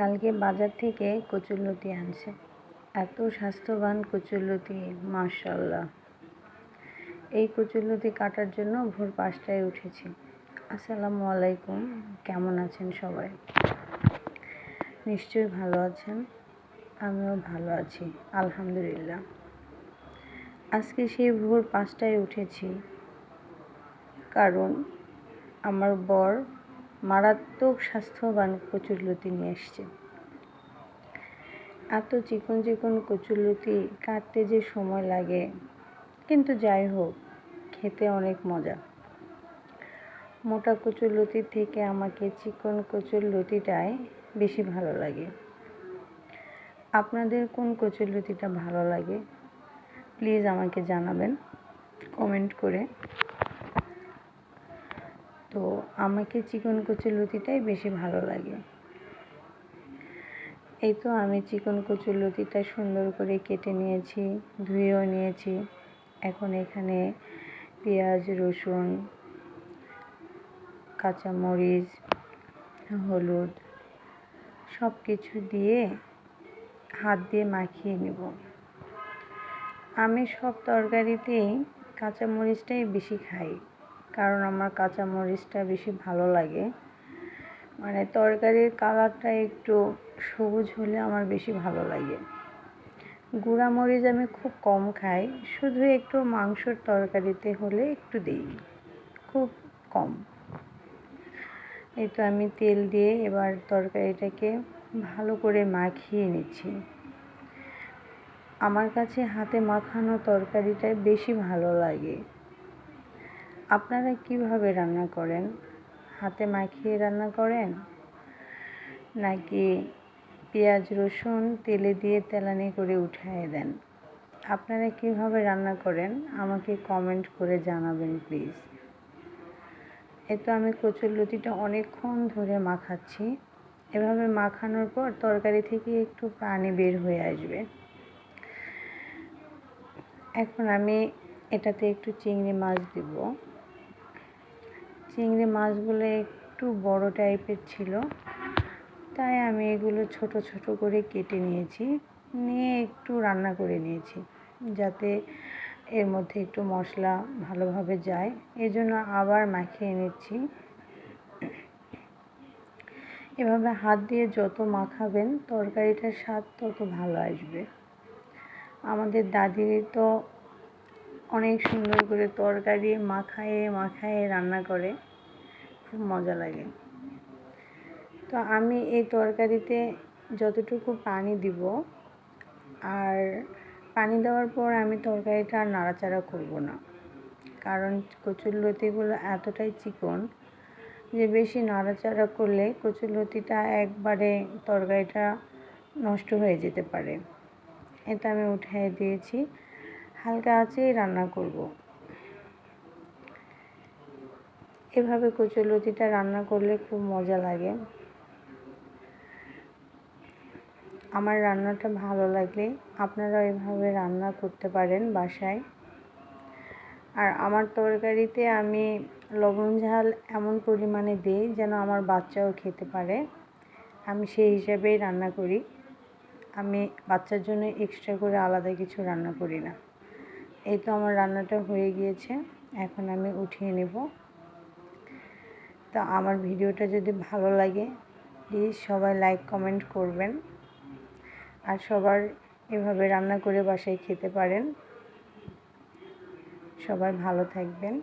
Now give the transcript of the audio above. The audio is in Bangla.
কালকে বাজার থেকে কচুরলতি আনছে। এত স্বাস্থ্যবান কচুরলতি মাশাল্লাহ এই কচুরলতি কাটার জন্য ভোর পাঁচটায় উঠেছি। আসসালামু আলাইকুম, কেমন আছেন সবাই? নিশ্চয়ই ভালো আছেন, আমিও ভালো আছি, আলহামদুলিল্লাহ। আজকে সেই ভোর পাঁচটায় উঠেছি, কারণ আমার বর মারাত্মক স্বাস্থ্যবান কচুরলতি নিয়ে এসছে। এত চিকন চিকন কচুরলতি কাটতে যে সময় লাগে, কিন্তু যাই হোক, খেতে অনেক মজা। মোটা কচুরলতির থেকে আমাকে চিকন কচুরলতিটাই বেশি ভালো লাগে। আপনাদের কোন কচুরলতিটা ভালো লাগে? প্লিজ আমাকে জানাবেন, কমেন্ট করে। তো আমাকে চিকন কচুর লতিটাই বেশি ভালো লাগে। এই তো আমি চিকন কচুর লতিটা সুন্দর করে কেটে নিয়েছি, ধুয়েও নিয়েছি। এখন এখানে পেঁয়াজ, রসুন, কাঁচামরিচ, হলুদ সব কিছু দিয়ে হাত দিয়ে মাখিয়ে নেব। আমি সব তরকারিতেই কাঁচামরিচটাই বেশি খাই। কারণ আমার কাঁচা মরিচটা বেশি ভালো লাগে। মানে তরকারির কালারটা একটু সবুজ হলে আমার বেশি ভালো লাগে। গুঁড়া মরিচ আমি খুব কম খাই, শুধু একটু মাংসর তরকারিতে হলে একটু দিই, খুব কম। এই তো আমি তেল দিয়ে এবার তরকারিটাকে ভালো করে মাখিয়ে নিচ্ছি। আমার কাছে হাতে মাখানো তরকারিটাই বেশি ভালো লাগে। আপনারা কীভাবে রান্না করেন? হাতে মাখিয়ে রান্না করেন? নাকি পেঁয়াজ, রসুন তেলে দিয়ে তেলানি করে উঠায় দেন? আপনারা কীভাবে রান্না করেন? আমাকে কমেন্ট করে জানাবেন, প্লিজ। এ তো আমি কচুর লতিটা অনেকক্ষণ ধরে মাখাচ্ছি। এভাবে মাখানোর পর তরকারি থেকে একটু পানি বের হয়ে আসবে। এখন আমি এটাতে একটু চিংড়ি মাছ দিব। চিংড়ি মাছগুলো একটু বড় টাইপের ছিল। তাই আমি এগুলো ছোট ছোট করে কেটে নিয়েছি। নিয়ে একটু রান্না করে নিয়েছি যাতে এর মধ্যে একটু মশলা ভালোভাবে যায়। এজন্য আবার মাখিয়ে নিচ্ছি। এভাবে হাত দিয়ে যত মাখাবেন তরকারিটার স্বাদ তত ভালো আসবে। আমাদের দাদির তো অনেক সুন্দর করে তরকারি মাখায়ে মাখায়ে রান্না করে। খুব মজা লাগে। তো আমি এই তরকারিতে যতটুকু পানি দিব, আর পানি দেওয়ার পর আমি তরকারিটা আর নাড়াচাড়া করব না। কারণ কচুর লতিগুলো এতটাই চিকন যে বেশি নাড়াচাড়া করলে কচুর লতিটা একবারে তরকারিটা নষ্ট হয়ে যেতে পারে। এটা আমি উঠিয়ে দিয়েছি। হালকা আঁচেই রান্না করব। এভাবে কচুলতিটা রান্না করলে খুব মজা লাগে। আমার রান্নাটা ভালো লাগলে আপনারা এভাবে রান্না করতে পারেন বাসায়। আর আমার তরকারিতে আমি লবণ ঝাল এমন পরিমাণে দিই যেন আমার বাচ্চাও খেতে পারে। আমি সেই হিসাবেই রান্না করি। আমি বাচ্চার জন্য এক্সট্রা করে আলাদা কিছু রান্না করি না। এই তো আমার রান্নাটা হয়ে গিয়েছে, এখন আমি উঠিয়ে নেব। তো আমার ভিডিওটা যদি ভালো লাগে প্লিজ সবাই লাইক কমেন্ট করবেন। আর সবার এভাবে রান্না করে বাসায় খেতে পারেন। সবাই ভালো থাকবেন।